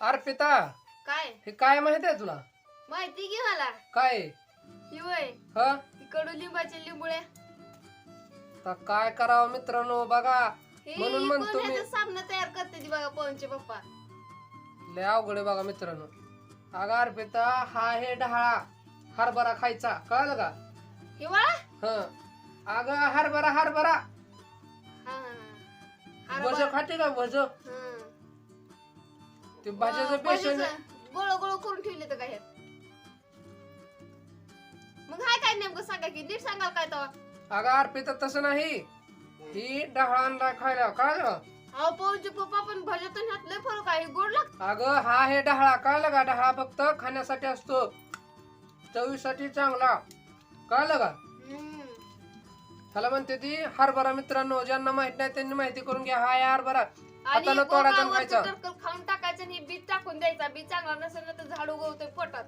अर्पिता काय? हे काय माहीत आहे तुला? माहिती घे मला? काय? ही वय ह? ती कडुलिंबाचे लिंबुळे आता काय करावं मित्रांनो बघा. हे म्हणून म्हणतो मी साबण तयार करते ती बघा पवनचे पप्पा. लय अवघड आहे बघा मित्रांनो. अगं अर्पिता हा हे डहाळा हरभरा खायचा. कळालं का? हिवाळा? ह. अगं हरभरा हरभरा. हा हा भज खाते का भज? ते भाज्याचं बेसन गोळ गोळ करून ठेवले तर काय मग हाय काय नेमकं सांगा की नीट सांगाल काय तेव्हा? अगं अर्पिता तसं नाही. ही डहाळा आणला खायला कळालं? अहो पवनचे पप्पा पण भाज्यातून ह्यात लय फरक आहे गोड लागत अगं हा हे डहाळा कळलं का? डहाळा फक्त खाण्यासाठी असतो. चवीसाठी चांगला. कळलं का? ह्याला म्हणते ती हरभरा मित्रांनो ज्यांना माहीत नाही त्यांनी माहिती करून घ्या. हा आहे हरभरा. आणि हातानं तोडायचा आणि गोगावरचं खायचा. टरकल खाऊन टाकायचं. आणि बीज टाकून द्यायचा. बीज चांगला नसेल ना तर झाड उगवतोय पोटात